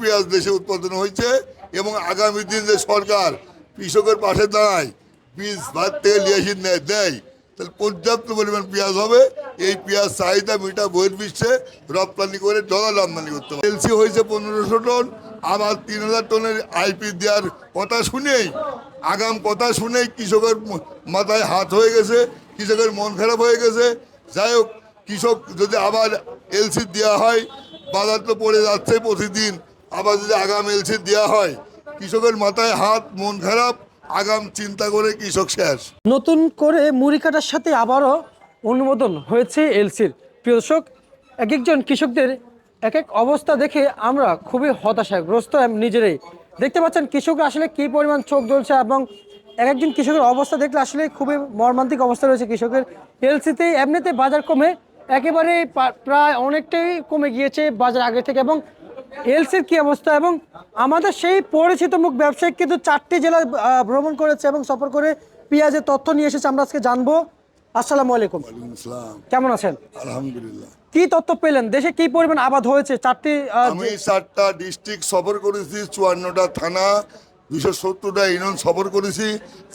পেঁয়াজ দেশে উৎপাদন হয়েছে এবং আগামী দিন যে সরকার কৃষকের পাশে দাঁড়ায়, বীজ, ভাত থেকে নেয়, দেয়, তাহলে পর্যাপ্ত পরিমাণ পেঁয়াজ হবে। এই পেঁয়াজ চাহিদা মিটা বহির্বিশ্বে রপ্তানি করে ডলার আমদানি করতে পারে। এলসি হয়েছে পনেরোশো টন, আবার তিন হাজার টনের আইপি দেওয়ার কথা শুনেই, আগাম কথা শুনেই কৃষকের মাথায় হাত হয়ে গেছে, কৃষকের মন খারাপ হয়ে গেছে। যাই হোক, কৃষক যদি আবার এলসি দেওয়া হয়, বাজার তো পড়ে যাচ্ছে প্রতিদিন। আবার যদি আগাম এলসি দেওয়া হয়, কৃষকের মাথায় হাত, মন খারাপ, আগাম চিন্তা করে কৃষক শেষ। নতুন করে মুড়ি কাটার সাথে আবারও অনুমোদন হয়েছে এলসির। প্রিয় দর্শক এক একজন কৃষকদের এক এক অবস্থা দেখে আমরা খুবই হতাশাগ্রস্ত নিজেরাই। দেখতে পাচ্ছেন কৃষকরা আসলে কী পরিমাণ চোখ জ্বলছে এবং এক একজন কৃষকের অবস্থা দেখলে আসলে খুবই মর্মান্তিক অবস্থা রয়েছে কৃষকের। এলসিতে এমনিতে বাজার কমে একেবারে প্রায় অনেকটাই কমে গিয়েছে বাজার আগে থেকে এবং এলসির কি অবস্থা? এবং আমাদের সেই পরিচিত মুখ ব্যবসায়িক কিন্তু চারটি জেলা ভ্রমণ করেছে এবং সফর করে পেঁয়াজের তথ্য নিয়ে এসেছে। আমরা আজকে জানব। আসসালামু আলাইকুম। কেমন আছেন? আলহামদুলিল্লাহ। কি তথ্য পেলেন? দেশে কি পরিমাণ আবাদ হয়েছে? চারটি আমি চারটা ডিস্ট্রিক্ট সফর করেছি চুয়ান্নটা থানা দুশো সত্তরটা ইউনিয়ন সফর করেছি।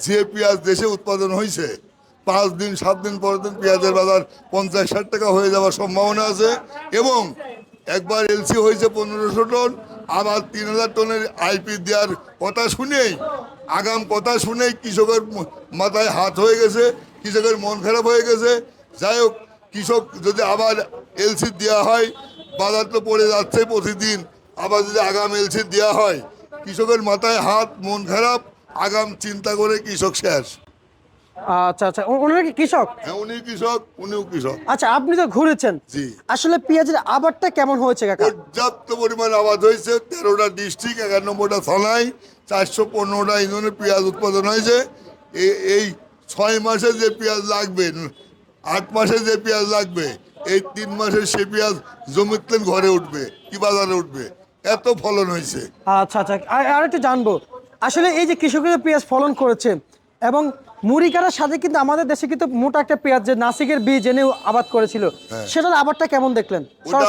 যে পেঁয়াজ দেশে উৎপাদন হয়েছে পাঁচ দিন সাত দিন পরের দিন পেঁয়াজের বাজার পঞ্চাশ ষাট টাকা হয়ে যাওয়ার সম্ভাবনা আছে। এবং একবার এলসি হয়েছে পনেরোশো টন, আবার তিন হাজার টনের আইপি দেওয়ার কথা শুনেই, আগাম কথা শুনেই কৃষকের মাথায় হাত হয়ে গেছে, কৃষকের মন খারাপ হয়ে গেছে। যাই হোক, কৃষক যদি আবার এলসি দেওয়া হয়, বাজার তো পড়ে যাচ্ছে প্রতিদিন, আবার যদি আগাম এলসি দেওয়া হয়, কৃষকের মাথায় হাত, মন খারাপ, আগাম চিন্তা করে কৃষক শেষ। আচ্ছা আচ্ছা। ওনারা কি কৃষক? হ্যাঁ উনি কৃষক উনিও কৃষক। আচ্ছা আপনি তো ঘুরেছেন। জি। আসলে পেঁয়াজের আবারটা কেমন হয়েছে কাকা? পর্যাপ্ত পরিমাণ আবাদ হয়েছে। তেরোটা ডিস্ট্রিক্ট একানব্বইটা থানায় চারশো পনেরোটা ইউনিয়নে পেঁয়াজ উৎপাদন হয়েছে। এই ছয় মাসে যে পেঁয়াজ লাগবে আট মাসে যে পেঁয়াজ লাগবে এই তিন মাসে সে পেঁয়াজ জমিতে ঘরে উঠবে কি বাজারে উঠবে এত ফলন হয়েছে। আচ্ছা আচ্ছা। আর একটু জানব। আসলে এই যে কৃষকরা পেঁয়াজ ফলন করেছে এবং মুড়ি কাটার সাথে কিন্তু আমাদের দেশে কিন্তু মোটা একটা পেঁয়াজ যে নাসিকের বীজ এনেও আবাদ করেছিল সেটার আবারটা কেমন দেখলেন।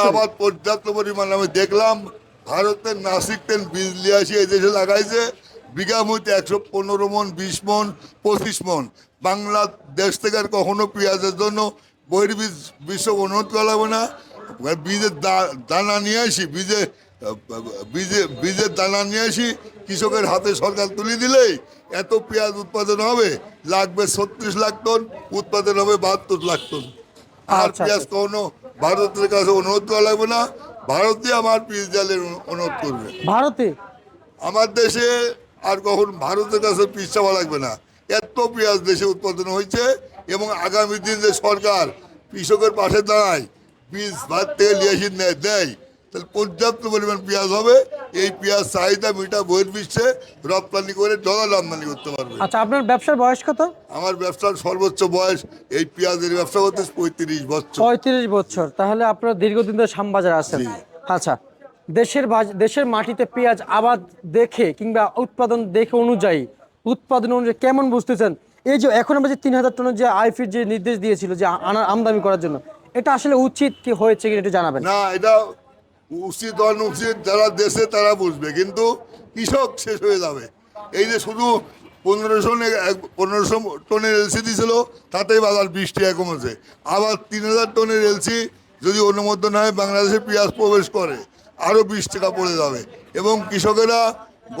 আবার পর্যাপ্ত পরিমাণ আমি দেখলাম ভারতের নাসিক তেল বীজ নিয়ে আসি এই দেশে লাগাইছে বিঘা মধ্যে একশো পনেরো মন বিশ মন পঁচিশ মন। বাংলাদেশ থেকে আর কখনো পেঁয়াজের জন্য বহির্বীজ বিশ্ব অনুরোধ করা লাগবে না। বীজের দানা নিয়ে আসি বীজে বীজে বীজের দানা নিয়ে আসি কৃষকের হাতে সরকার তুলে দিলেই এত পেঁয়াজ উৎপাদন হবে লাগবে ছত্রিশ লাখ টন উৎপাদন হবে বাহাত্তর লাখ টন। আর আচ্ছা, পেঁয়াজ কোনো ভারতের কাছে অনুরোধ করা লাগবে না ভারতে আমার পিস জালের অনুরোধ করবে। ভারতে? আমার দেশে আর কখন ভারতের কাছে পিস চাওয়া লাগবে না। এত পেঁয়াজ দেশে উৎপাদন হয়েছে এবং আগামী দিন যে সরকার কৃষকের পাশে দাঁড়ায় বীজ ভাত থেকে নেয় দেয় তাহলে পর্যাপ্ত পরিমাণ পেঁয়াজ হবে। এই পেঁয়াজ চাহিদা মিটা বহির্বিশ্বে রপ্তানি করে ডলার আমদানি করতে পারবে। আচ্ছা আপনার ব্যবসার বয়স কত? আমার ব্যবসার সর্বোচ্চ বয়স এই পেঁয়াজের ব্যবসা করতে পঁয়ত্রিশ বছর। পঁয়ত্রিশ বছর। তাহলে আপনার দীর্ঘদিন ধরে শ্যামবাজার আছেন। আচ্ছা দেশের দেশের মাটিতে পেঁয়াজ আবাদ দেখে কিংবা উৎপাদন দেখে অনুযায়ী উৎপাদন অনুযায়ী কেমন বুঝতেছেন? এই যে এখন আমরা যে তিন হাজার টনের যে আইফির যে নির্দেশ দিয়েছিল যে আনার আমদানি করার জন্য এটা আসলে উচিত কি হয়েছে কিনা একটু জানাবেন। না এটা উচিত অনুচিত যারা দেশে তারা বুঝবে, কিন্তু কৃষক শেষ হয়ে যাবে। এই যে শুধু পনেরোশো পনেরোশো টনের এলসি দিয়েছিল, তাতেই বাজার বিশ টাকা কমেছে আবার তিন হাজার টনের এলসি যদি অনুমোদন হয়, বাংলাদেশে পেঁয়াজ প্রবেশ করে, আরও বিশ টাকা পড়ে যাবে। এবং কৃষকেরা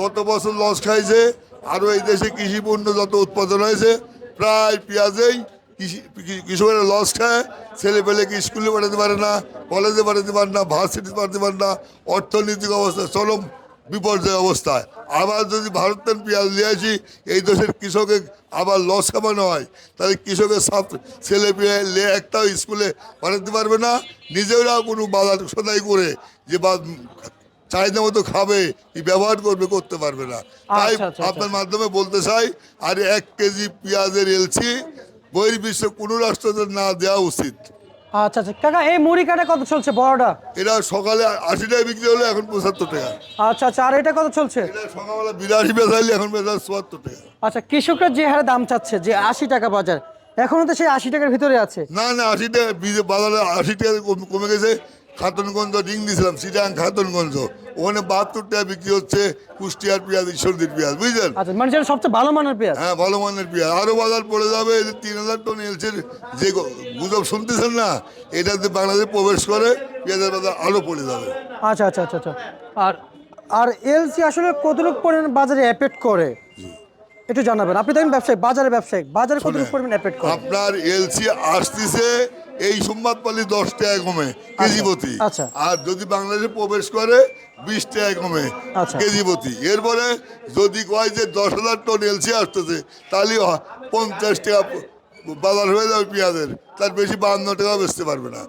গত বছর লস খাইছে, আরও এই দেশে কৃষি পণ্য যত উৎপাদন হয়েছে, প্রায় পেঁয়াজেই কৃষকেরা লস খায় ছেলে পেলেকে স্কুলে পাঠাতে পারে না কলেজে পাঠাতে পারে না ভার্সিটি পাঠাতে পারে না অর্থনৈতিক অবস্থা চরম বিপর্যয় অবস্থায়। আবার যদি ভারতের পেঁয়াজ নিয়ে আসি এই দেশের কৃষকের আবার লস খামানো হয়। তাহলে কৃষকের সাথ ছেলে পেয়ে লে একটাও স্কুলে পাঠাতে পারবে না নিজেরা কোনো বাজার সদাই করে যে বা চাহিদা মতো খাবে কি ব্যবহার করবে করতে পারবে না। তাই আচ্ছা, আচ্ছা, আচ্ছা। আপনার মাধ্যমে বলতে চাই আর এক কেজি পেঁয়াজের এলসি বহির্বিশ্বে কোনো রাষ্ট্রদের না দেওয়া উচিত। আচ্ছা আচ্ছা। কাকা এই মুড়ি কাটা কত চলছে বড়টা? এটা সকালে আশি টাকা বিক্রি হলে এখন পঁচাত্তর টাকা। আচ্ছা আচ্ছা। আর এটা কত চলছে? এটা সকালবেলা বিরাশি বেচাইলে এখন বেচা চুয়াত্তর টাকা। আচ্ছা কৃষকরা যে হারে দাম চাচ্ছে যে আশি টাকা বাজার এখনও তো সেই আশি টাকার ভিতরে আছে। না না আশি টাকা বাজারে আশি টাকা কমে গেছে। খাতনগঞ্জ রিং দিয়েছিলাম সিটাং খাতনগঞ্জ। ওখানে বাহাত্তর টাকা বিক্রি হচ্ছে কুষ্টিয়ার পেঁয়াজ ঈশ্বরদীর পেঁয়াজ বুঝলেন? আচ্ছা মানে যেটা সবচেয়ে ভালো মানের পেঁয়াজ। হ্যাঁ ভালো মানের পেঁয়াজ। আরও বাজার পড়ে যাবে এই যে তিন হাজার টন এলসির যে গুজব শুনতেছেন না এটা এটাতে বাংলাদেশে প্রবেশ করে পেঁয়াজের বাজার আরও পড়ে যাবে। আচ্ছা আচ্ছা আচ্ছা আচ্ছা। আর আর এলসি আসলে কতটুকু পরিমাণ বাজারে অ্যাপেট করে? একটু জানাবেন। আপনি দেখেন ব্যবসায়ী বাজারে ব্যবসায়ী বাজারে কতটুকু পরিমাণ অ্যাপেট করে? আপনার এলসি আসতেছে এই সোমবার পালি দশ টাকা কমে কেজি প্রতি। আচ্ছা। আর যদি বাংলাদেশে প্রবেশ করে বিশ টাকা কমে আচ্ছা। কেজি প্রতি। এরপরে যদি কয় যে দশ হাজার টন এলসি আসতেছে তাহলে পঞ্চাশ টাকা বাজার হয়ে যাবে পেঁয়াজের। তার বেশি বাহান্ন টাকা বেচতে পারবে না।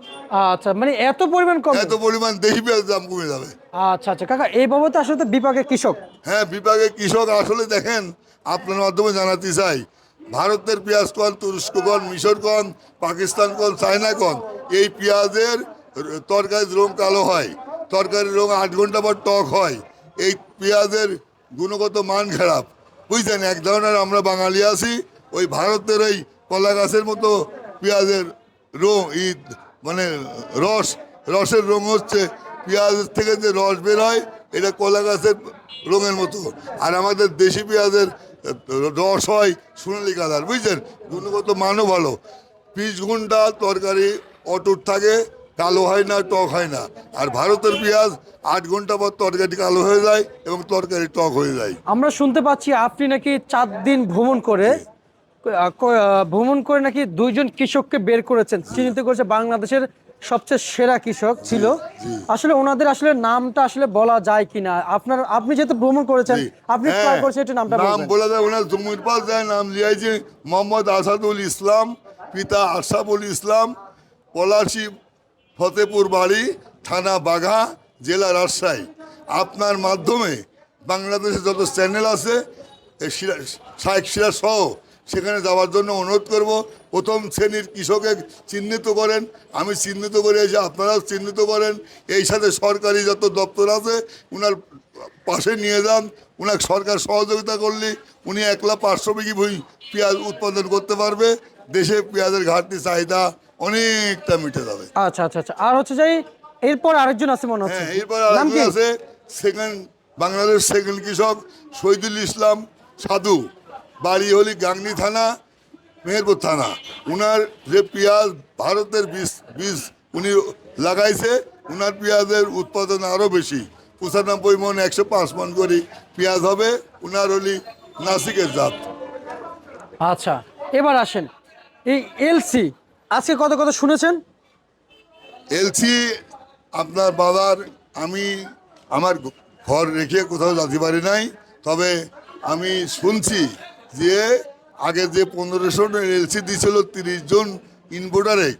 আচ্ছা মানে এত পরিমাণ কম? এত পরিমাণ দেশি পেঁয়াজের দাম কমে যাবে। আচ্ছা আচ্ছা। কাকা এই বাবদ আসলে তো বিপাকের কৃষক। হ্যাঁ বিভাগে কৃষক আসলে দেখেন আপনার মাধ্যমে জানাতে চাই। ভারতের পেঁয়াজ কন তুরস্ক কন মিশর কন পাকিস্তান কন চায়না কন এই পেঁয়াজের তরকারির রং কালো হয়। তরকারির রং আট ঘণ্টা পর টক হয়। এই পেঁয়াজের গুণগত মান খারাপ। বুঝছেন? এক ধরনের আমরা বাঙালি আছি, ওই ভারতের ওই কলা গাছের মতো পেঁয়াজের রং ই মানে রস, রসের রং হচ্ছে পেঁয়াজের থেকে যে রস বের হয়, এটা কলা গাছের রঙের মতো। আর আমাদের দেশি পেঁয়াজের রস হয় সোনালি কালার বুঝছেন গুণগত মানও ভালো। পিস ঘণ্টা তরকারি অটুট থাকে কালো হয় না টক হয় না। আর ভারতের পেঁয়াজ আট ঘণ্টা পর তরকারি কালো হয়ে যায় এবং তরকারি টক হয়ে যায়। আমরা শুনতে পাচ্ছি আপনি নাকি চার দিন ভ্রমণ করে ভ্রমণ করে নাকি দুইজন কৃষককে বের করেছেন। চিহ্নিত করেছে বাংলাদেশের সবচেয়ে সেরা কৃষক ছিল। আসলে ওনাদের আসলে নামটা আসলে বলা যায় কিনা? আপনার আপনি যেহেতু ভ্রমণ করেছেন আপনি হ্যাঁ, ট্রাই করেছেন একটু নামটা নাম বলে দেয় ওনার জমির পাশ যায় নাম লিয়াইছে মোহাম্মদ আসাদুল ইসলাম পিতা আশরাফুল ইসলাম পলাশি ফতেপুর বাড়ি থানা বাঘা জেলা রাজশাহী। আপনার মাধ্যমে বাংলাদেশে যত চ্যানেল আছে সিরা- সিরাজ সহ সেখানে যাওয়ার জন্য অনুরোধ করব। প্রথম শ্রেণির কৃষকে চিহ্নিত করেন। আমি চিহ্নিত করে এসে আপনারাও চিহ্নিত করেন। এই সাথে সরকারি যত দপ্তর আছে উনার পাশে নিয়ে যান। উনাকে সরকার সহযোগিতা করলে উনি একলা পাঁচশো বিঘি পেঁয়াজ উৎপাদন করতে পারবে। দেশে পেঁয়াজের ঘাটতি চাহিদা অনেকটা মিটে যাবে। আচ্ছা আচ্ছা আচ্ছা। আর হচ্ছে যে এরপর আরেকজন আছে মনে হচ্ছে। হ্যাঁ এরপর আরেকজন আছে সেকেন্ড বাংলাদেশ সেকেন্ড কৃষক শহীদুল ইসলাম সাধু। বাড়ি হলি গাংনি থানা মেহেরপুর থানা। উনার যে পেঁয়াজ ভারতের বীজ বীজ উনি লাগাইছে উনার পেঁয়াজের উৎপাদন আরও বেশি। পঁচানব্বই মন একশো পাঁচ মন করে পেঁয়াজ হবে উনার হলি নাসিকের জাত। আচ্ছা এবার আসেন। এই এলসি আজকে কত কত শুনেছেন? এলসি আপনার বাবার আমি আমার ঘর রেখে কোথাও যেতে পারি নাই তবে আমি শুনছি যে আগে যে পনেরোশো এলসি দিয়েছিল তিরিশ জন ইনভোটারে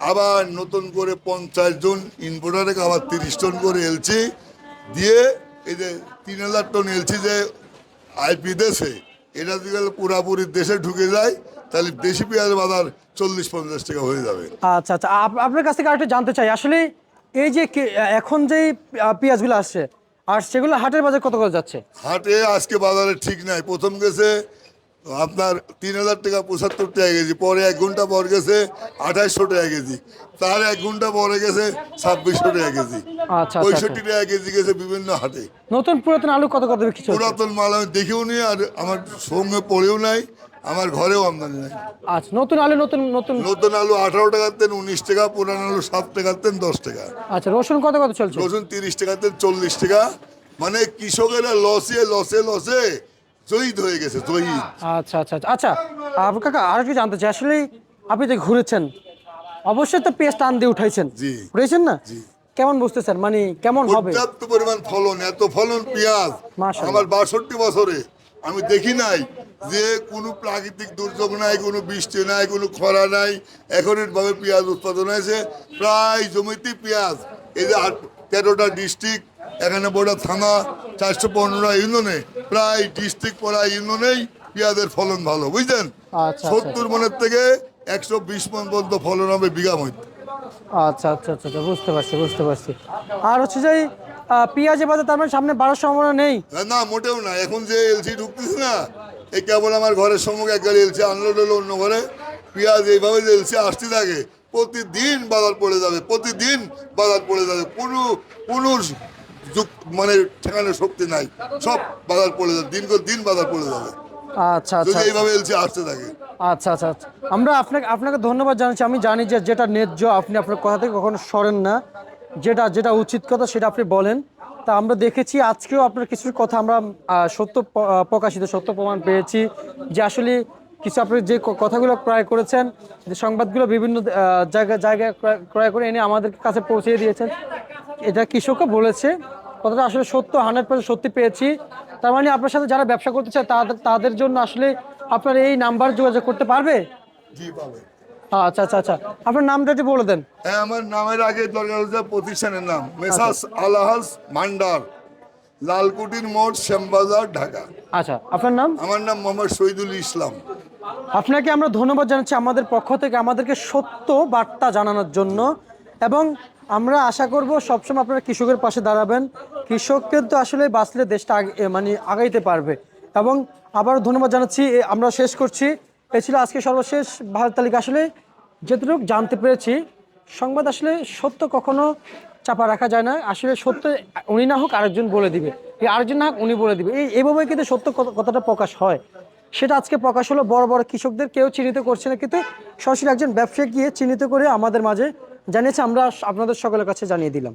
আবার নতুন করে পঞ্চাশ জন ইনভোটারে আবার তিরিশ টন করে এলসি দিয়ে এই যে তিন হাজার টন এলসি যে আইপি দেশে এটা গেলে পুরাপুরি দেশে ঢুকে যায় তাহলে দেশি পেঁয়াজ বাজার চল্লিশ পঞ্চাশ টাকা হয়ে যাবে। আচ্ছা আচ্ছা আপ- আপনার কাছ থেকে আরেকটু জানতে চাই আসলে এই যে এখন যে পেঁয়াজগুলো আসছে আর সেগুলো হাটের বাজার কত করে যাচ্ছে? হাটে আজকে বাজারে ঠিক নাই প্রথম গেছে আপনার তিন হাজার টাকা পঁচাত্তর টাকা কেজি পরে এক ঘণ্টা পর গেছে আঠাইশশো টাকা কেজি তার এক ঘণ্টা পরে গেছে ছাব্বিশশো টাকা কেজি আচ্ছা আচ্ছা, পঁয়ষট্টি টাকা কেজি গেছে বিভিন্ন হাটে। নতুন পুরাতন আলু কত কত বিক্রি পুরাতন মাল আমি দেখেও নি আর আমার সঙ্গে পড়েও নাই আমার ঘরেও আমদানি নাই। আচ্ছা নতুন আলু নতুন নতুন নতুন আলু আঠারো টাকার তেন উনিশ টাকা পুরান আলু সাত টাকার তেন দশ টাকা। আচ্ছা রসুন কত কত চলছে? রসুন তিরিশ টাকার তেন চল্লিশ টাকা। মানে কৃষকেরা লসে লসে লসে জয়ীদ হয়ে গেছে জয়ীদ আচ্ছা আচ্ছা আচ্ছা। আচ্ছা কাকা আর কি জানতে চাই। আসলে আপনি যে ঘুরেছেন অবশ্যই তো পেঁয়াজ টান দিয়ে উঠাইছেন। জি। উঠেছেন না? জি। কেমন বুঝতেছেন? মানে কেমন হবে? পর্যাপ্ত পরিমাণ ফলন এত ফলন পেঁয়াজ। আমার বাষট্টি বছরে আমি দেখি নাই যে কোনো প্রাকৃতিক দুর্যোগ নাই কোনো বৃষ্টি নাই কোনো খরা নাই। এখন ভাবে পেঁয়াজ উৎপাদন হয়েছে। প্রায় জমিতে পেঁয়াজ এই যে তেরোটা ডিস্ট্রিক্ট এখানে বড় থানা চারশো পনেরো ইউনিয়নে। প্রায় ডিস্ট্রিক্ট পড়া ইউনিয়নেই পেঁয়াজের ফলন ভালো বুঝলেন? আচ্ছা। সত্তর মনের থেকে একশো বিশ মন পর্যন্ত ফলন হবে বিঘা মধ্যে আচ্ছা আচ্ছা আচ্ছা আচ্ছা, বুঝতে পারছি বুঝতে পারছি। আর হচ্ছে যে পেঁয়াজের বাজার তার মানে সামনে বাড়ার সম্ভাবনা নেই? না মোটেও না। এখন যে এলসি ঢুকতেছে না এই কেবল আমার ঘরের সম্মুখে এক গাড়ি এলসি আনলোড হলো অন্য ঘরে। পেঁয়াজ এইভাবে যে এলসি আসতে থাকে প্রতিদিন বাজার পড়ে যাবে প্রতিদিন বাজার পড়ে যাবে। কোনো কোনো মানে ঠেকানোর শক্তি নাই। সব বাজার পড়ে যাবে দিন করে দিন বাজার পড়ে যাবে। আচ্ছা আচ্ছা। এইভাবে এলসি আসতে থাকে। আচ্ছা আচ্ছা আচ্ছা। আমরা আপনাকে আপনাকে ধন্যবাদ জানাচ্ছি। আমি জানি যে যেটা ন্যায্য আপনি আপনার কথা থেকে কখনো সরেন না। যেটা যেটা উচিত কথা সেটা আপনি বলেন। তা আমরা দেখেছি আজকেও আপনার কিছু কথা আমরা সত্য প্রকাশিত সত্য প্রমাণ পেয়েছি যে আসলে কিছু আপনি যে কথাগুলো ক্রয় করেছেন যে সংবাদগুলো বিভিন্ন আহ, জায়গায় ক্রয়- করে এনে আমাদের কাছে পৌঁছে দিয়েছেন এটা কৃষকও বলেছে। কথাটা আসলে সত্য হান্ড্রেড পার্সেন্ট সত্যি পেয়েছি। তার মানে আপনার সাথে যারা ব্যবসা করতে চায় তাদের তাদের জন্য আসলে আপনার এই নাম্বার যোগাযোগ করতে পারবে? আচ্ছা আচ্ছা আচ্ছা। আপনার নামটা একটু বলে দেন। হ্যাঁ আমার নামের আগে দরকার হচ্ছে প্রতিষ্ঠানের নাম। মেসাস আলাহাস মান্ডার লালকুটির মোড় শ্যামবাজার ঢাকা। আচ্ছা আপনার নাম? আমার নাম মোহাম্মদ শহীদুল ইসলাম। আপনাকে আমরা ধন্যবাদ জানাচ্ছি আমাদের পক্ষ থেকে আমাদেরকে সত্য বার্তা জানানোর জন্য। এবং আমরা আশা করব সবসময় আপনারা কৃষকের পাশে দাঁড়াবেন। কৃষক কিন্তু আসলে বাঁচলে দেশটা মানে আগাইতে পারবে। এবং আবারও ধন্যবাদ জানাচ্ছি আমরা শেষ করছি। এ ছিল আজকে সর্বশেষ ভারত তালিকা। আসলে যেটুকু জানতে পেরেছি, সংবাদ আসলে সত্য কখনো চাপা রাখা যায় না। আসলে সত্য উনি না হোক আরেকজন বলে দিবে। আরেকজন না হোক উনি বলে দিবে। এই এইভাবে কিন্তু সত্য কথা- কথাটা প্রকাশ হয়। সেটা আজকে প্রকাশ হলো। বড় বড় কৃষকদের কেউ চিহ্নিত করছে না, কিন্তু সরাসরি একজন ব্যবসায়ী গিয়ে চিহ্নিত করে আমাদের মাঝে জানিয়েছে, আমরা আপনাদের সকলের কাছে জানিয়ে দিলাম।